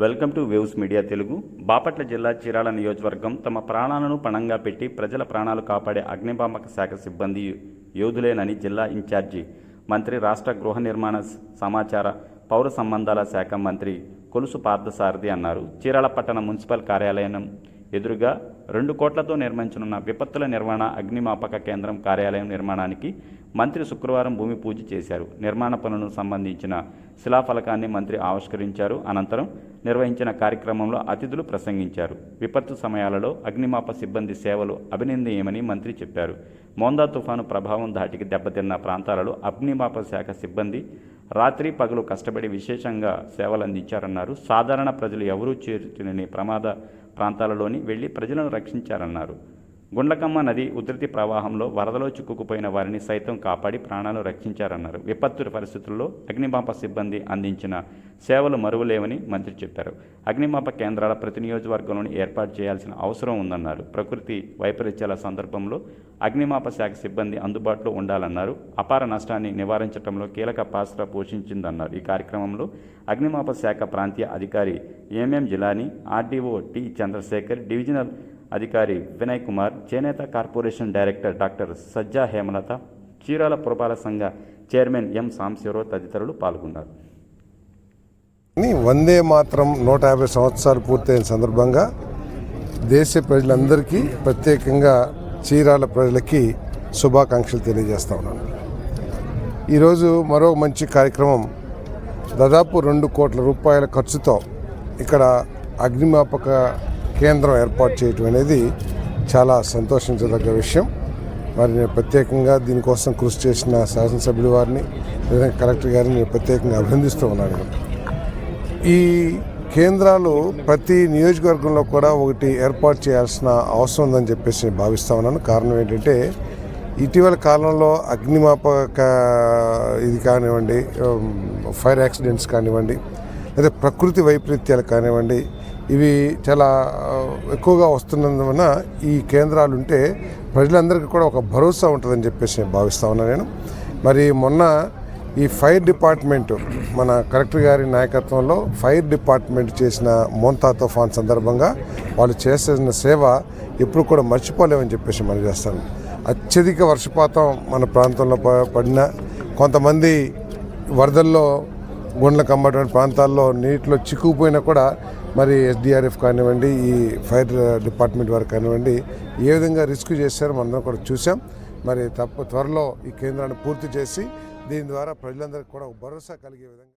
Welcome to waves media Telugu. Bapatla జిల్లా చీరాల నియోజకవర్గం తమ ప్రాణాలను పణంగా పెట్టి ప్రజల ప్రాణాలు కాపాడే అగ్నిమాపక శాఖ సిబ్బంది యోధులేనని జిల్లా ఇన్ఛార్జి మంత్రి రాష్ట్ర గృహ నిర్మాణ సమాచార పౌర సంబంధాల శాఖ మంత్రి కొలుసు పార్థసారథి అన్నారు. చీరాల పట్టణ మున్సిపల్ కార్యాలయం ఎదురుగా రెండు కోట్లతో నిర్మించనున్న విపత్తుల నిర్వహణ అగ్నిమాపక కేంద్రం కార్యాలయం నిర్మాణానికి మంత్రి శుక్రవారం భూమి పూజ చేశారు. నిర్మాణ పనులకు సంబంధించిన శిలాఫలకాన్ని మంత్రి ఆవిష్కరించారు. అనంతరం నిర్వహించిన కార్యక్రమంలో అతిథులు ప్రసంగించారు. విపత్తు సమయాలలో అగ్నిమాప సిబ్బంది సేవలు అభినందనీయమని మంత్రి చెప్పారు. మోందా తుఫాను ప్రభావం ధాటికి దెబ్బతిన్న ప్రాంతాలలో అగ్నిమాప శాఖ సిబ్బంది రాత్రి పగలు కష్టపడి విశేషంగా సేవలు అందించారన్నారు సాధారణ ప్రజలు ఎవరూ చేరుతుని ప్రమాద ప్రాంతాలలోని వెళ్ళి ప్రజలను రక్షించారన్నారు. గుండ్లకమ్మ నది ఉధృతి ప్రవాహంలో వరదలో చిక్కుకుపోయిన వారిని సైతం కాపాడి ప్రాణాలు రక్షించారన్నారు. విపత్తు పరిస్థితుల్లో అగ్నిమాప సిబ్బంది అందించిన సేవలు మరువలేవని మంత్రి చెప్పారు. అగ్నిమాప కేంద్రాల ప్రతి నియోజకవర్గంలోని ఏర్పాటు చేయాల్సిన అవసరం ఉందన్నారు. ప్రకృతి వైపరీత్యాల సందర్భంలో అగ్నిమాప శాఖ సిబ్బంది అందుబాటులో ఉండాలన్నారు. అపార నష్టాన్ని నివారించడంలో కీలక పాత్ర పోషించిందన్నారు. ఈ కార్యక్రమంలో అగ్నిమాప శాఖ ప్రాంతీయ అధికారి MM Jilani RDO T Chandrasekhar divisional అధికారి వినయ్ కుమార్ చేనేత corporation director doctor Sajja Hemalatha Chirala పురపాలక సంఘ చైర్మన్ ఎం సాంశివరావు తదితరులు పాల్గొన్నారు. వందే మాత్రం నూట యాభై సంవత్సరాలు పూర్తయిన సందర్భంగా దేశ ప్రజలందరికీ ప్రత్యేకంగా చీరాల ప్రజలకి శుభాకాంక్షలు తెలియజేస్తా ఉన్నాను. ఈరోజు మరో మంచి కార్యక్రమం దాదాపు రెండు కోట్ల రూపాయల ఖర్చుతో ఇక్కడ అగ్నిమాపక కేంద్రం ఏర్పాటు చేయటం అనేది చాలా సంతోషించదగ్గ విషయం. మరి నేను ప్రత్యేకంగా దీనికోసం కృషి చేసిన శాసనసభ్యుల వారిని లేదా కలెక్టర్ గారిని నేను ప్రత్యేకంగా అభినందిస్తూ ఉన్నాను. ఈ కేంద్రాలు ప్రతి నియోజకవర్గంలో కూడా ఒకటి ఏర్పాటు చేయాల్సిన అవసరం ఉందని చెప్పేసి నేను భావిస్తూ ఉన్నాను. కారణం ఏంటంటే ఇటీవల కాలంలో అగ్నిమాపక ఇది కానివ్వండి ఫైర్ యాక్సిడెంట్స్ కానివ్వండి లేదా ప్రకృతి వైపరీత్యాలు కానివ్వండి ఇవి చాలా ఎక్కువగా వస్తున్నందువలన ఈ కేంద్రాలు ఉంటే ప్రజలందరికీ కూడా ఒక భరోసా ఉంటుందని చెప్పేసి నేను భావిస్తా ఉన్నాను నేను. మరి మొన్న ఈ ఫైర్ డిపార్ట్మెంట్ మన కలెక్టర్ గారి నాయకత్వంలో ఫైర్ డిపార్ట్మెంట్ చేసిన మోంతా తుఫాన్ సందర్భంగా వాళ్ళు చేసిన సేవ ఎప్పుడు కూడా మర్చిపోలేమని చెప్పేసి మనం చేస్తాను. అత్యధిక వర్షపాతం మన ప్రాంతంలో ప- పడిన కొంతమంది వరదల్లో గుండ్ల కమ్మటువంటి ప్రాంతాల్లో నీటిలో చిక్కుకుపోయినా కూడా మరి ఎస్డిఆర్ఎఫ్ కానివ్వండి ఈ ఫైర్ డిపార్ట్మెంట్ వారు కానివ్వండి ఏ విధంగా రిస్క్ చేశారో మనం కూడా చూసాం మరి తప్ప త్వరలో ఈ కేంద్రాన్ని పూర్తి చేసి దీని ద్వారా ప్రజలందరికీ కూడా భరోసా కలిగే విధంగా